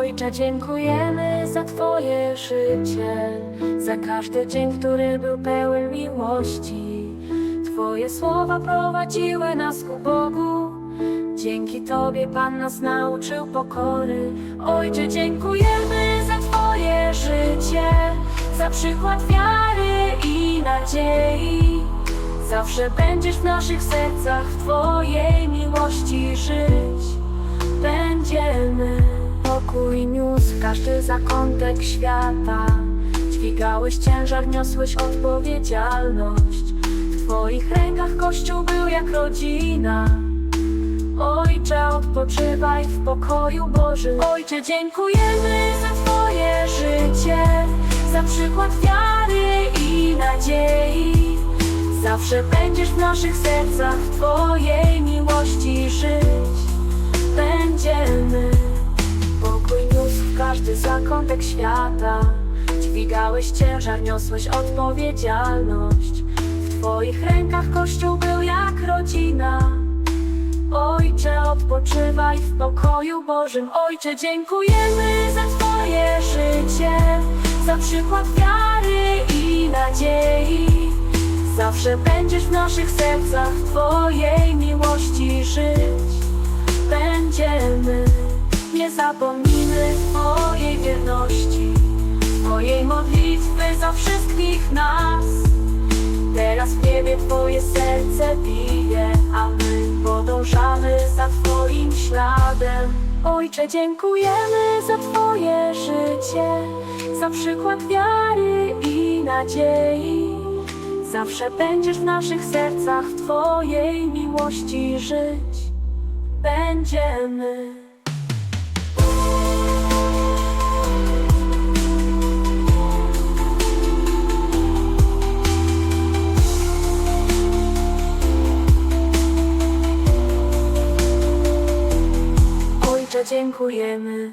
Ojcze, dziękujemy za Twoje życie, za każdy dzień, który był pełen miłości. Twoje słowa prowadziły nas ku Bogu. Dzięki Tobie Pan nas nauczył pokory. Ojcze, dziękujemy za Twoje życie, za przykład wiary i nadziei. Zawsze będziesz w naszych sercach, w Twojej miłości żyć będziemy. Pokój niósł każdy zakątek świata. Dźwigałeś ciężar, niosłeś odpowiedzialność. W Twoich rękach Kościół był jak rodzina. Ojcze, odpoczywaj w pokoju Bożym. Ojcze, dziękujemy za Twoje życie, za przykład wiary i nadziei. Zawsze będziesz w naszych sercach, Twojej miłości żyć zakątek świata. Dźwigałeś ciężar, niosłeś odpowiedzialność. W Twoich rękach Kościół był jak rodzina. Ojcze, odpoczywaj w pokoju Bożym. Ojcze, dziękujemy za Twoje życie, za przykład wiary i nadziei. Zawsze będziesz w naszych sercach, Twojej miłości wszystkich nas. Teraz w niebie Twoje serce bije, a my podążamy za Twoim śladem. Ojcze, dziękujemy za Twoje życie, za przykład wiary i nadziei. Zawsze będziesz w naszych sercach, w Twojej miłości żyć będziemy. Dziękujemy